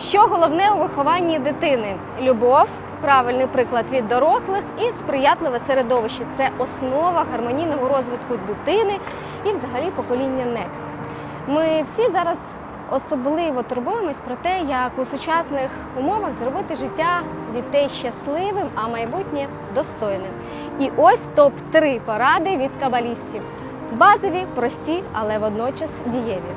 Що головне у вихованні дитини? Любов, правильний приклад від дорослих і сприятливе середовище це основа гармонійного розвитку дитини і взагалі покоління Next. Ми всі зараз особливо турбуємось про те, як у сучасних умовах зробити життя дітей щасливим, а майбутнє достойним. І ось топ 3 поради від кабалістів. Базові, прості, але водночас дієві.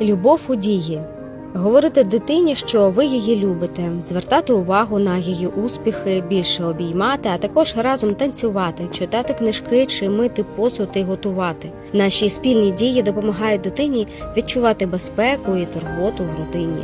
Любов у дії. Говорити дитині, що ви її любите, звертати увагу на її успіхи, більше обіймати, а також разом танцювати, читати книжки чи мити посуд і готувати. Наші спільні дії допомагають дитині відчувати безпеку і турботу в родині.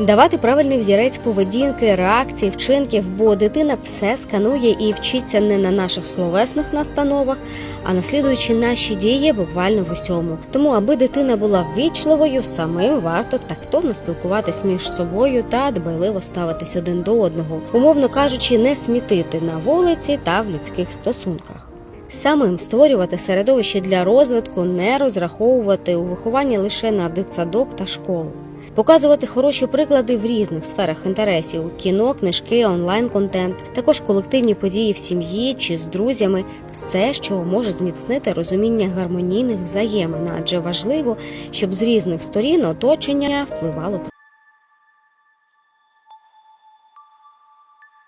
Давати правильний взірець поведінки, реакцій, вчинків, бо дитина все сканує і вчиться не на наших словесних настановах, а наслідуючи наші дії буквально в усьому. Тому, аби дитина була ввічливою, самим варто тактовно спілкуватись між собою та дбайливо ставитись один до одного, умовно кажучи, не смітити на вулиці та в людських стосунках. Самим створювати середовище для розвитку, не розраховувати у вихованні лише на дитсадок та школу. Показувати хороші приклади в різних сферах інтересів: кіно, книжки, онлайн-контент, також колективні події в сім'ї чи з друзями, все, що може зміцнити розуміння гармонійних взаємин, адже важливо, щоб з різних сторін оточення впливало